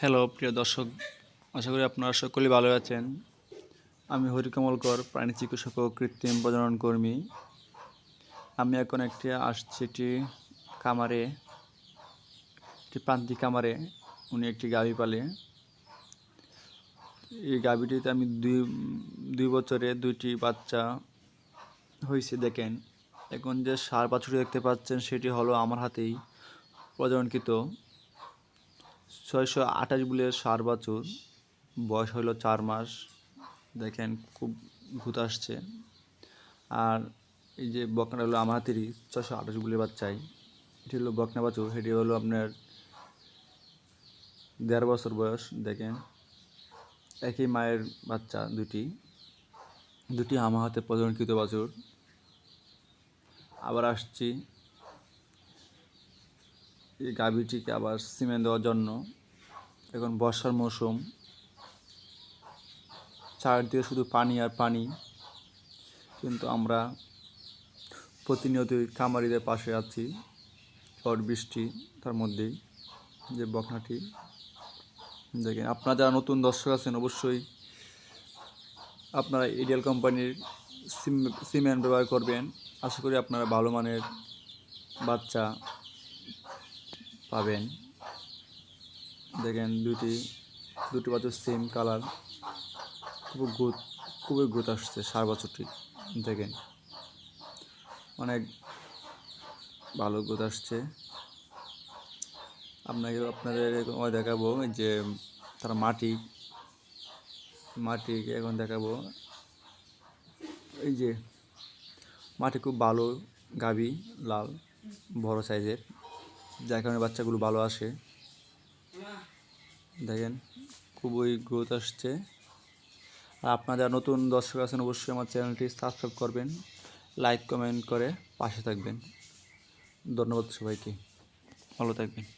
Hello প্রিয় দর্শক। আশা করি আপনারা সকলেই ভালো আছেন। আমি হরিকমলকর প্রাণী চিকিৎসক ও কৃত্রিম প্রজনন কর্মী। আমি এখন একটি আসছি একটি কামারে একটি প্রান্তিক কামারে উনি একটি গাভী পালে। এই গাভীটিতে আমি দুই দুই বছরে দুইটি বাচ্চা হয়েছে দেখেন। এখন যে সার বাছুরি দেখতে পাচ্ছেন, সেটি হলো আমার হাতেই প্রজননকৃত। ছয়শো আঠাশ বুলের সার বাছুর। বয়স হলো চার মাস। দেখেন খুব ভূত আসছে। আর এই যে বকনা হলো আমার হাতেরই ছয়শো আঠাশ বুলের বাচ্চাই। এটি হলো বকনা বাছুর। সেটি হলো আপনার দেড় বছর বয়স, দেখেন। একই মায়ের বাচ্চা দুটি। দুটি আমার হাতে প্রজনকৃত বাছুর। আবার আসছি এই গাভীটিকে আবার সিমেন্ট দেওয়ার জন্য। এখন বর্ষার মৌসুম। চারদিকে শুধু পানি আর পানি। কিন্তু আমরা প্রতিনিয়তই খামারিদের পাশে আছি। ঝড়, বৃষ্টি তার মধ্যেই যে বকনাটি। দেখেন, আপনারা যারা নতুন দর্শক আছেন, অবশ্যই আপনারা এডিয়াল কোম্পানির সিম, সিমেন্ট ব্যবহার করবেন। আশা করি আপনারা ভালো মানের বাচ্চা পাবেন। দেখেন দুটি দুটি বাছুর সেম কালার খুব গুত, খুবই গুত আসছে সার বছরটি, দেখেন। অনেক ভালো গুত আসছে। আপনাকে, আপনাদের এরকম দেখাবো যে তারা মাটি মাটি এখন দেখাবো। এই যে মাটি খুব ভালো, গাবি, লাল, বড় সাইজের যার কারণে বাচ্চাগুলো ভালো আসে। দেখেন, খুবই গ্রোথ আসছে। আর আপনারা যারা নতুন দর্শক আছেন, অবশ্যই আমার চ্যানেলটি সাবস্ক্রাইব করবেন লাইক কমেন্ট করে পাশে থাকবেন। ধন্যবাদ সবাইকে। ভালো থাকবেন।